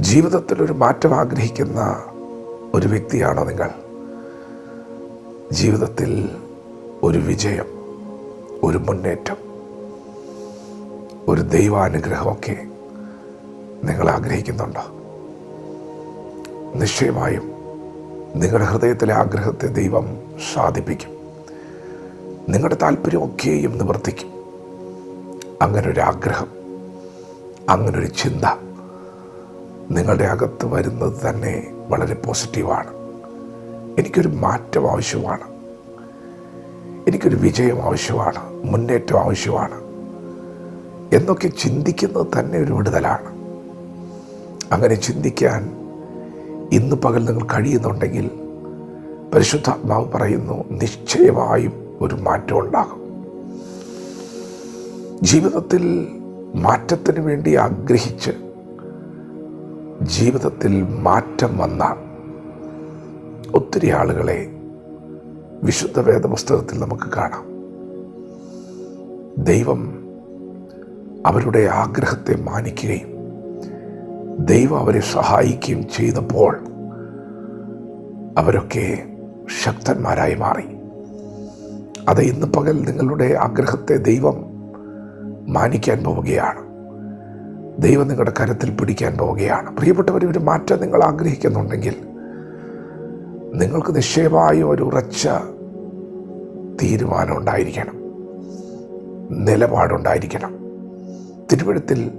ജീവിതത്തിൽ ഒരു മാറ്റം ആഗ്രഹിക്കുന്ന ഒരു വ്യക്തിയാണോ നിങ്ങൾ? ജീവിതത്തിൽ ഒരു വിജയം ഒരു മുന്നേറ്റം ഒരു ദൈവാനുഗ്രഹമൊക്കെ നിങ്ങൾ ആഗ്രഹിക്കുന്നുണ്ടോ? നിശ്ചയമായും നിങ്ങളുടെ ഹൃദയത്തിലെ ആഗ്രഹത്തെ ദൈവം സാധിപ്പിക്കും നിങ്ങളുടെ താല്പര്യമൊക്കെയും നിവർത്തിക്കും. അങ്ങനൊരാഗ്രഹം അങ്ങനൊരു ചിന്ത നിങ്ങളുടെ അകത്ത് വരുന്നത് തന്നെ വളരെ പോസിറ്റീവാണ്. എനിക്കൊരു മാറ്റം ആവശ്യമാണ്. എനിക്കൊരു വിജയം ആവശ്യമാണ്. മുന്നേറ്റം ആവശ്യമാണ്. എന്നൊക്കെ ചിന്തിക്കുന്നത് തന്നെ ഒരു വിടുതലാണ്. അങ്ങനെ ചിന്തിക്കാൻ ഇന്ന് പകൽ നിങ്ങൾ കഴിയുന്നുണ്ടെങ്കിൽ പരിശുദ്ധാത്മാവ് പറയുന്നു നിശ്ചയമായും ഒരു മാറ്റം ഉണ്ടാകും. ജീവിതത്തിൽ മാറ്റത്തിന് വേണ്ടി ആഗ്രഹിച്ച് ജീവിതത്തിൽ മാറ്റം വന്ന ഒത്തിരി ആളുകളെ വിശുദ്ധ വേദപുസ്തകത്തിൽ നമുക്ക് കാണാം. ദൈവം അവരുടെ ആഗ്രഹത്തെ മാനിക്കുകയും ദൈവം അവരെ സഹായിക്കുകയും ചെയ്തപ്പോൾ അവരൊക്കെ ശക്തന്മാരായി മാറി. അത് ഇന്ന് പകൽ നിങ്ങളുടെ ആഗ്രഹത്തെ ദൈവം മാനിക്കാൻ പോവുകയാണ്. ദൈവം നിങ്ങളുടെ കരത്തിൽ പിടിക്കാൻ പോവുകയാണ്. പ്രിയപ്പെട്ടവർ ഒരു മാറ്റം നിങ്ങൾ ആഗ്രഹിക്കുന്നുണ്ടെങ്കിൽ നിങ്ങൾക്ക് നിശ്ചയമായും ഒരു ഉറച്ച തീരുമാനം ഉണ്ടായിരിക്കണം. നിലപാടുണ്ടായിരിക്കണം. തിരുവഴുത്തിൽ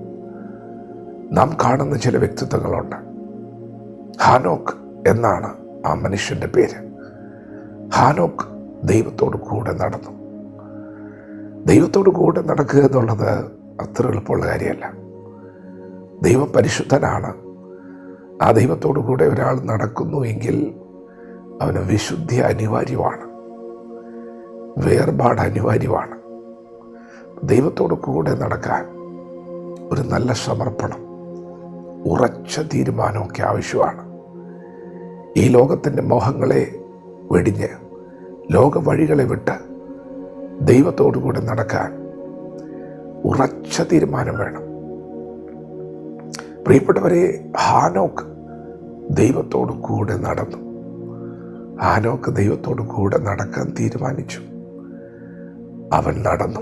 നാം കാണുന്ന ചില വ്യക്തിത്വങ്ങളുണ്ട്. ഹാനോക്ക് എന്നാണ് ആ മനുഷ്യന്റെ പേര്. ഹാനോക്ക് ദൈവത്തോട് കൂടെ നടന്നു. ദൈവത്തോട് കൂടെ നടക്കുക എന്നുള്ളത് അത്ര എളുപ്പമുള്ള കാര്യമല്ല. ദൈവം പരിശുദ്ധനാണ് ആ ദൈവത്തോടു കൂടെ ഒരാൾ നടക്കുന്നു എങ്കിൽ അവന് വിശുദ്ധി അനിവാര്യമാണ്. വേർപാട് അനിവാര്യമാണ്. ദൈവത്തോടു കൂടെ നടക്കാൻ ഒരു നല്ല സമർപ്പണം ഉറച്ച തീരുമാനമൊക്കെ ആവശ്യമാണ്. ഈ ലോകത്തിന്റെ മോഹങ്ങളെ വെടിഞ്ഞ് ലോക വഴികളെ വിട്ട് ദൈവത്തോടു കൂടെ നടക്കാൻ ഉറച്ച തീരുമാനം വേണം. പ്രിയപ്പെട്ടവരെ ഹാനോക്ക് ദൈവത്തോടു കൂടെ നടന്നു. ഹാനോക്ക് ദൈവത്തോടു കൂടെ നടക്കാൻ തീരുമാനിച്ചു. അവൻ നടന്നു.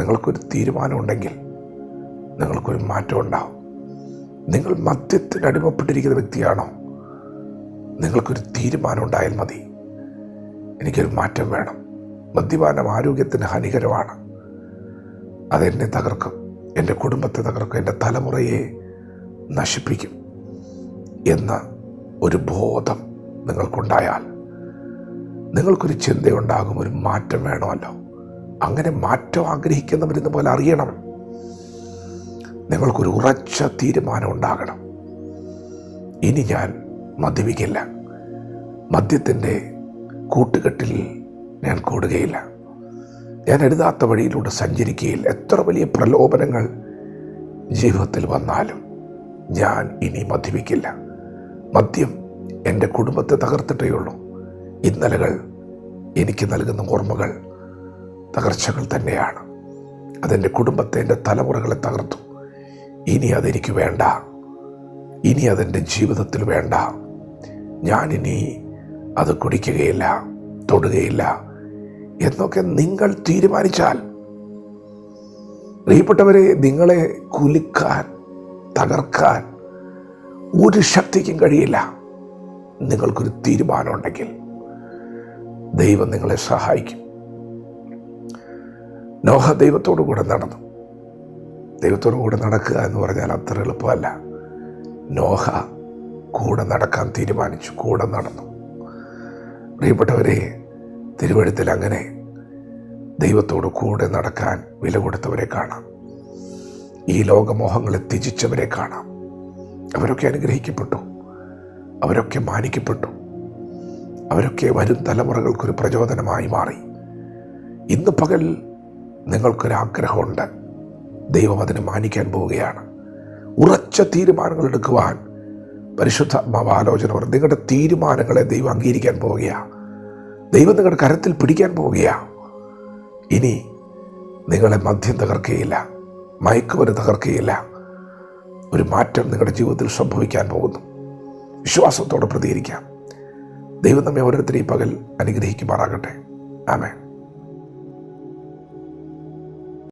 നിങ്ങൾക്കൊരു തീരുമാനമുണ്ടെങ്കിൽ നിങ്ങൾക്കൊരു മാറ്റം ഉണ്ടാവും. നിങ്ങൾ മദ്യത്തിന് അടിമപ്പെട്ടിരിക്കുന്ന വ്യക്തിയാണോ? നിങ്ങൾക്കൊരു തീരുമാനം ഉണ്ടായാൽ മതി. എനിക്കൊരു മാറ്റം വേണം. മദ്യപാനം ആരോഗ്യത്തിന് ഹാനികരമാണ്. അതെന്നെ തകർക്കും. എന്റെ കുടുംബത്തെ തകർക്കും. എന്റെ തലമുറയെ നശിപ്പിക്കും എന്ന ഒരു ബോധം നിങ്ങൾക്കുണ്ടായാൽ നിങ്ങൾക്കൊരു ചിന്തയുണ്ടാകും ഒരു മാറ്റം വേണമല്ലോ. അങ്ങനെ മാറ്റം ആഗ്രഹിക്കുന്നവരെന്ന് പോലെ അറിയണം. നിങ്ങൾക്കൊരു ഉറച്ച തീരുമാനം ഉണ്ടാകണം. ഇനി ഞാൻ മദ്യപിക്കില്ല. മദ്യത്തിന്റെ കൂട്ടുകെട്ടിൽ ഞാൻ കൂടുകയില്ല. ഞാൻ എഴുതാത്ത വഴിയിലൂടെ സഞ്ചരിക്കുകയില്ല. എത്ര വലിയ പ്രലോഭനങ്ങൾ ജീവിതത്തിൽ വന്നാലും. ഞാൻ ഇനി മദ്യപിക്കില്ല. മദ്യം എന്റെ കുടുംബത്തെ തകർത്തിട്ടേ ഉള്ളൂ. ഇന്നലകൾ എനിക്ക് നൽകുന്ന ഓർമ്മകൾ തകർച്ചകൾ തന്നെയാണ്. അതെന്റെ കുടുംബത്തെ എന്റെ തലമുറകളെ തകർത്തു. ഇനി അതെനിക്ക് വേണ്ട. ഇനി അതെന്റെ ജീവിതത്തിൽ വേണ്ട. ഞാനിനി അത് കുടിക്കുകയില്ല തൊടുകയില്ല എന്നൊക്കെ നിങ്ങൾ തീരുമാനിച്ചാൽ പ്രിയപ്പെട്ടവരെ നിങ്ങളെ കുലുക്കാൻ തകർക്കാൻ ഒരു ശക്തിക്കും കഴിയില്ല. നിങ്ങൾക്കൊരു തീരുമാനമുണ്ടെങ്കിൽ ദൈവം നിങ്ങളെ സഹായിക്കും. നോഹ ദൈവത്തോടു കൂടെ നടന്നു. ദൈവത്തോടു കൂടെ നടക്കുക എന്ന് പറഞ്ഞാൽ അത്ര എളുപ്പമല്ല. നോഹ കൂടെ നടക്കാൻ തീരുമാനിച്ചു. കൂടെ നടന്നു. പ്രിയപ്പെട്ടവരെ തിരുവഴുത്തിൽ അങ്ങനെ ദൈവത്തോട് കൂടെ നടക്കാൻ വില കൊടുത്തവരെ കാണാം. ഈ ലോകമോഹങ്ങളെ ത്യജിച്ചവരെ കാണാം. അവരൊക്കെ അനുഗ്രഹിക്കപ്പെട്ടു. അവരൊക്കെ മാനിക്കപ്പെട്ടു. അവരൊക്കെ വരും തലമുറകൾക്കൊരു പ്രചോദനമായി മാറി. ഇന്ന് പകൽ നിങ്ങൾക്കൊരാഗ്രഹമുണ്ട്. ദൈവം അതിനെ മാനിക്കാൻ പോവുകയാണ്. ഉറച്ച തീരുമാനങ്ങൾ എടുക്കുവാൻ പരിശുദ്ധാത്മാവ് ആലോചന പറഞ്ഞു നിങ്ങളുടെ തീരുമാനങ്ങളെ ദൈവം അംഗീകരിക്കാൻ പോവുകയാണ് ദൈവം നിങ്ങളുടെ കരത്തിൽ പിടിക്കാൻ പോവുകയാണ് ഇനി നിങ്ങളെ മദ്യം തകർക്കുകയില്ല മയക്കുമരുന്ന് തകർക്കുകയില്ല. ഒരു മാറ്റം നിങ്ങളുടെ ജീവിതത്തിൽ സംഭവിക്കാൻ പോകുന്നു. വിശ്വാസത്തോടെ പ്രതികരിക്കാം. ദൈവം നമ്മെ ഓരോരുത്തരെയും പകൽ അനുഗ്രഹിക്കുമാറാകട്ടെ. ആമേൻ.